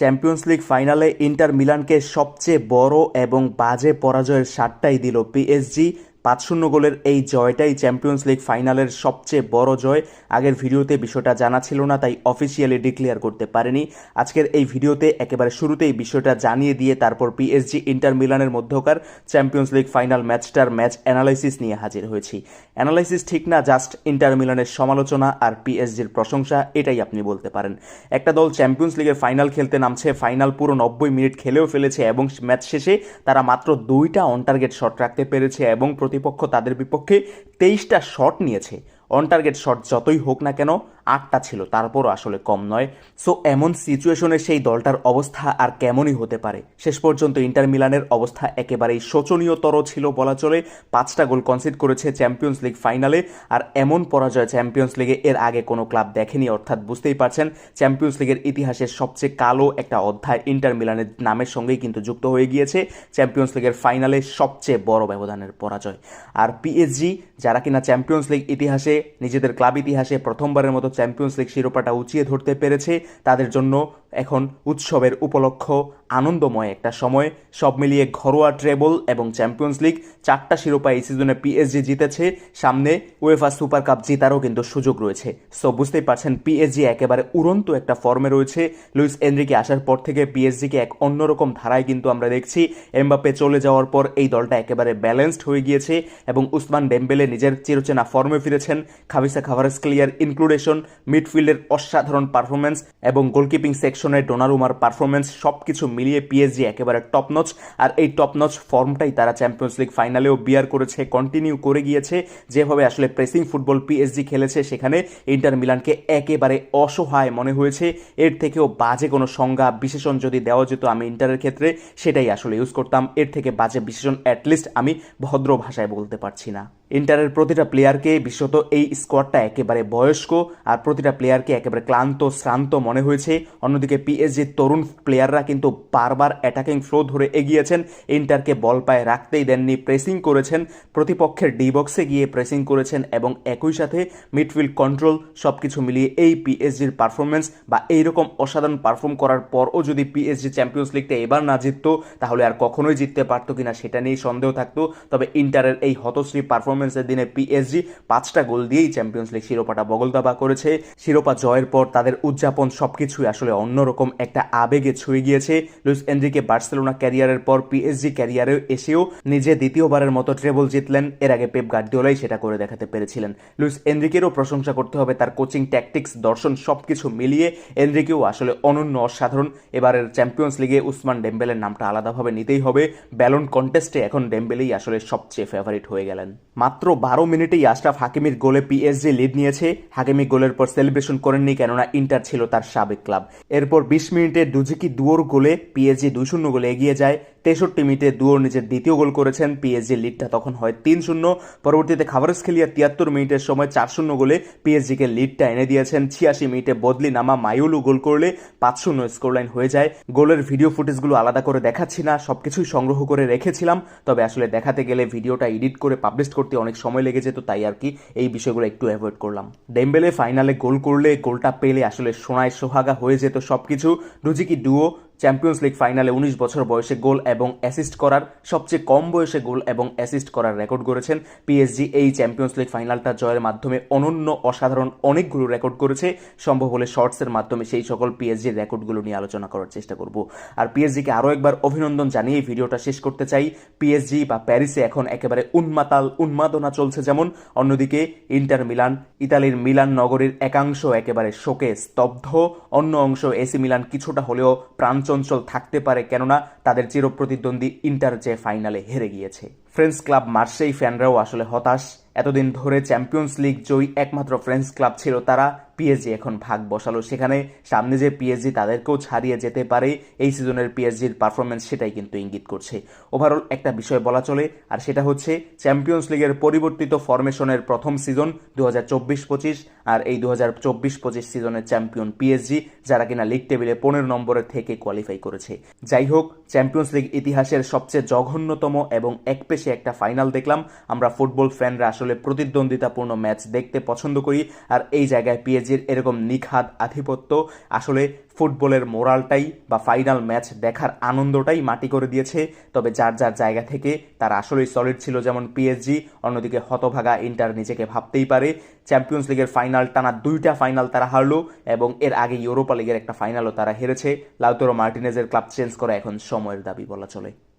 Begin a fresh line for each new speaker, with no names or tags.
Champions league ফাইনালে Inter মিলানকে সবচেয়ে বড় এবং বাজে পরাজয়ের সাতটাই দিল পিএসজি পাঁচ শূন্য গোলের এই জয়টাই চ্যাম্পিয়ন্স লিগ ফাইনালের সবচেয়ে বড় জয়। আগের ভিডিওতে বিষয়টা জানা ছিল না, তাই অফিসিয়ালি ডিক্লেয়ার করতে পারেনি। আজকের এই ভিডিওতে একেবারে শুরুতেই বিষয়টা জানিয়ে দিয়ে তারপর পিএসজি ইন্টার মিলানের মধ্যকার চ্যাম্পিয়ন্স লিগ ফাইনাল ম্যাচটার ম্যাচ অ্যানালাইসিস নিয়ে হাজির হয়েছি। অ্যানালাইসিস ঠিক না জাস্ট ইন্টার মিলানের সমালোচনা আর পিএসজির প্রশংসা, এটাই আপনি বলতে পারেন। একটা দল চ্যাম্পিয়ন্স লিগের ফাইনাল খেলতে নামছে ফাইনাল পুরো নব্বই মিনিট খেলেও ফেলেছে এবং ম্যাচ শেষে তারা মাত্র দুইটা অন টার্গেট শট রাখতে পেরেছে এবং প্রতিপক্ষ তাদের বিপক্ষে তেইশটা শট নিয়েছে। অন টার্গেট শট যতই হোক না কেন আটটা ছিল, তারপরও আসলে কম নয়। সো এমন সিচুয়েশনে সেই দলটার অবস্থা আর কেমনই হতে পারে? শেষ পর্যন্ত ইন্টার মিলানের অবস্থা একেবারেই শোচনীয়তর ছিল বলা চলে। পাঁচটা গোল কনসিড করেছে চ্যাম্পিয়ন্স লিগ ফাইনালে আর এমন পরাজয় চ্যাম্পিয়ন্স লিগে এর আগে কোনো ক্লাব দেখেনি, অর্থাৎ বুঝতেই পারছেন চ্যাম্পিয়ন্স লিগের ইতিহাসের সবচেয়ে কালো একটা অধ্যায় ইন্টার মিলানের নামের সঙ্গেই কিন্তু যুক্ত হয়ে গিয়েছে চ্যাম্পিয়ন্স লিগের ফাইনালে সবচেয়ে বড় ব্যবধানের পরাজয়। আর পিএসজি যারা কিনা চ্যাম্পিয়ন্স লিগ ইতিহাসে, নিজেদের ক্লাব ইতিহাসে প্রথমবারের মতো চ্যাম্পিয়ন্স লিগ শিরোপাটা উঁচিয়ে ধরতে পেরেছে। তাদের জন্য এখন উৎসবের উপলক্ষ, আনন্দময় একটা সময়। সব মিলিয়ে ঘরোয়া ট্রেবল এবং চ্যাম্পিয়ন্স লিগ চারটা শিরোপা এই সিজনে পিএসজি জিতেছে। সামনে উয়েফা সুপার কাপ জেতারও কিন্তু সুযোগ রয়েছে। সো বুঝতেই পারছেন পিএসজি একেবারে উড়ন্ত একটা ফর্মে রয়েছে। লুইস এনরিকে আসার পর থেকে পিএসজিকে এক অন্যরকম ধারায় কিন্তু আমরা দেখছি। এমবাপে চলে যাওয়ার পর এই দলটা একেবারে ব্যালেন্সড হয়ে গিয়েছে এবং উসমান ডেম্বেলে নিজের চিরচেনা ফর্মে ফিরেছেন। খাবিসা খাভারেস ক্লিয়ার ইনক্লুডেশন মিডফিল্ডের অসাধারণ পারফরমেন্স এবং গোলকিপিং সেকশনের ডোনারুমার পারফরমেন্স সব কিছু মিলিয়ে পিএসজি একেবারে টপ নচ আর এই টপ নচ ফর্মটাই তারা চ্যাম্পিয়ন্স লিগ ফাইনালেও বিয়ার করেছে কন্টিনিউ করে গিয়েছে। যেভাবে আসলে প্রেসিং ফুটবল পিএসজি খেলেছে, সেখানে ইন্টার মিলানকে একেবারে অসহায় মনে হয়েছে। এর থেকেও বাজে কোনো সংজ্ঞা, বিশেষণ যদি দেওয়া যেত আমি ইন্টারের ক্ষেত্রে, সেটাই আসলে ইউজ করতাম। এর থেকে বাজে বিশেষণ অ্যাটলিস্ট আমি ভদ্র ভাষায় বলতে পারছি না। ইন্টারের প্রতিটা প্লেয়ারকে বিশেষত এই স্কোয়াডটা একেবারে বয়স্ক আর প্রতিটা প্লেয়ারকে একেবারে ক্লান্ত, শ্রান্ত মনে হয়েছে। অন্যদিকে পিএসজির তরুণ প্লেয়াররা কিন্তু বারবার অ্যাটাকিং ফ্লো ধরে এগিয়েছেন। ইন্টারকে বল পায়ে রাখতেই দেননি প্রেসিং করেছেন। প্রতিপক্ষের ডি বক্সে গিয়ে প্রেসিং করেছেন এবং একই সাথে মিডফিল্ড কন্ট্রোল সব কিছু মিলিয়ে এই পিএসজির পারফরমেন্স বা এইরকম অসাধারণ পারফর্ম করার পরও যদি পিএসজি চ্যাম্পিয়ন্স লিগটা এবার না জিততো, তাহলে আর কখনোই জিততে পারতো কিনা সেটা নিয়েই সন্দেহ থাকতো। তবে ইন্টারের এই হতশ্রী পারফরমেন্সের দিনে পিএসজি পাঁচটা গোল দিয়েই চ্যাম্পিয়ন্স লিগ শিরোপাটা বগলদাবা করেছে। শিরোপা জয়ের পর তাদের উদযাপন সবকিছুই আসলে অন্যরকম একটা আবেগে ছুঁয়ে গিয়েছে। লুইস এনরিকে বার্সেলোনা ক্যারিয়ারের পর পিএসজি ক্যারিয়ারে এসেও নিজে দ্বিতীয়বারের মতো ট্রেবল জিতলেন। এর আগে পেপ গার্দিওলাই সেটা করে দেখাতে পেরেছিলেন। লুইস এনরিকেরও প্রশংসা করতে হবে তার কোচিং ট্যাকটিক্স দর্শন সবকিছু মিলিয়ে। এনরিকেও আসলে অনন্য অসাধারণ। এবারের চ্যাম্পিয়ন্স লিগে উসমান ডেম্বেলের নামটা আলাদাভাবে নিতেই হবে। ব্যালন কন্টেস্টে এখন ডেম্বেলেই আসলে সবচেয়ে ফেভারিট হয়ে গেলেন। মাত্র বারো মিনিটেই আশরাফ হাকিমির গোলে পিএসজি লিড নিয়েছে। হাকিমি গোলের পর সেলিব্রেশন করেননি, কেননা ইন্টার ছিল তার সাবেক ক্লাব। এরপর বিশ মিনিটে দুজিকি দুয়োর গোলে পিএসজি দুই শূন্য গোলে এগিয়ে যায়। তেষট্টি মিনিটে দুয়োর নিজের দ্বিতীয় গোল করেছেন পিএসজি লিডটা। তখন হয় তিন শূন্য। পরবর্তীতে খাবারস খেলিয়া তিয়াত্তর মিনিটের সময় চার শূন্য গোলে পিএসজিকে লিডটা এনে দিয়েছেন। ছিয়াশি মিনিটে বদলি নামা মাইউলু গোল করলে পাঁচ শূন্য স্কোরলাইন হয়ে যায়। গোলের ভিডিও ফুটেজগুলো আলাদা করে দেখাচ্ছি না সব কিছুই সংগ্রহ করে রেখেছিলাম। তবে আসলে দেখাতে গেলে ভিডিওটা এডিট করে পাবলিশ করতে অনেক সময় লেগে যেত, তাই আর কি এই বিষয়গুলো একটু অ্যাভয়েড করলাম। ডেম্বেলে ফাইনালে গোল করলে, গোলটা পেলে আসলে সোনায় সোহাগা হয়ে যেত সবকিছু। রুজিকি ডুও চ্যাম্পিয়ন্স লিগ ফাইনালে উনিশ বছর বয়সে গোল এবং অ্যাসিস্ট করার, সবচেয়ে কম বয়সে গোল এবং অ্যাসিস্ট করার রেকর্ড করেছেন পিএসজি এই চ্যাম্পিয়ন্স লিগ ফাইনালটা জয়ের মাধ্যমে অনন্য অসাধারণ অনেকগুলো রেকর্ড করেছে। সম্ভব হলে শর্টসের মাধ্যমে সেই সকল পিএসজির রেকর্ডগুলো নিয়ে আলোচনা করার চেষ্টা করব। আর পিএসজিকে আরও একবার অভিনন্দন জানিয়ে ভিডিওটা শেষ করতে চাই। পিএসজি বা প্যারিসে এখন একেবারে উন্মাতাল, উন্মাদনা চলছে যেমন, অন্যদিকে ইন্টার মিলান ইতালির মিলান নগরীর একাংশ একেবারে শোকে স্তব্ধ। অন্য অংশ এসি মিলান কিছুটা হলেও প্রাণ চঞ্চল থাকতে পারে কেননা তাদের চিরপ্রতিদ্বন্দ্বী ইন্টার যে ফাইনালে হেরে গিয়েছে। ফ্রেঞ্চ ক্লাব মার্সেই ফ্যানরাও আসলে হতাশ। এতদিন ধরে চ্যাম্পিয়ন্স লিগ জয়ী একমাত্র ফ্রেঞ্চ ক্লাব ছিল তারা। পিএসজি এখন ভাগ বসালো সেখানে। সামনে যে পিএসজি তাদেরকেও ছাড়িয়ে যেতে পারে, এই সিজনের পিএসজির পারফরমেন্স সেটাই কিন্তু ইঙ্গিত করছে। ওভারঅল একটা বিষয় বলা চলে, আর সেটা হচ্ছে চ্যাম্পিয়ন্স লিগের পরিবর্তিত ফরমেশনের প্রথম সিজন দু হাজার চব্বিশ পঁচিশ আর এই দু হাজার চব্বিশ পঁচিশ সিজনের চ্যাম্পিয়ন পিএসজি যারা কিনা লিগ টেবিলে পনেরো নম্বরের থেকে কোয়ালিফাই করেছে। যাই হোক চ্যাম্পিয়ন্স লিগ ইতিহাসের সবচেয়ে জঘন্যতম এবং একপেশে একটা ফাইনাল দেখলাম। আমরা ফুটবল ফ্যানরা আসলে প্রতিদ্বন্দ্বিতাপূর্ণ ম্যাচ দেখতে পছন্দ করি। আর এই জায়গায় পিএসজির এরকম নিখাদ আধিপত্য আসলে ফুটবলের মোরালটাই বা ফাইনাল ম্যাচ দেখার আনন্দটাই মাটি করে দিয়েছে। তবে যার যার জায়গা থেকে তার আসলেই সলিড ছিল যেমন পিএসজি অন্যদিকে হতভাগা ইন্টার নিজেকে ভাবতেই পারে। চ্যাম্পিয়ন্স লিগের ফাইনাল টানা দুইটা ফাইনাল তারা হারলো এবং এর আগে ইউরোপা লিগের একটা ফাইনালও তারা হেরেছে। লাউতোরো মার্টিনেজের ক্লাব চেঞ্জ করা এখন সময়ের দাবি বলা চলে।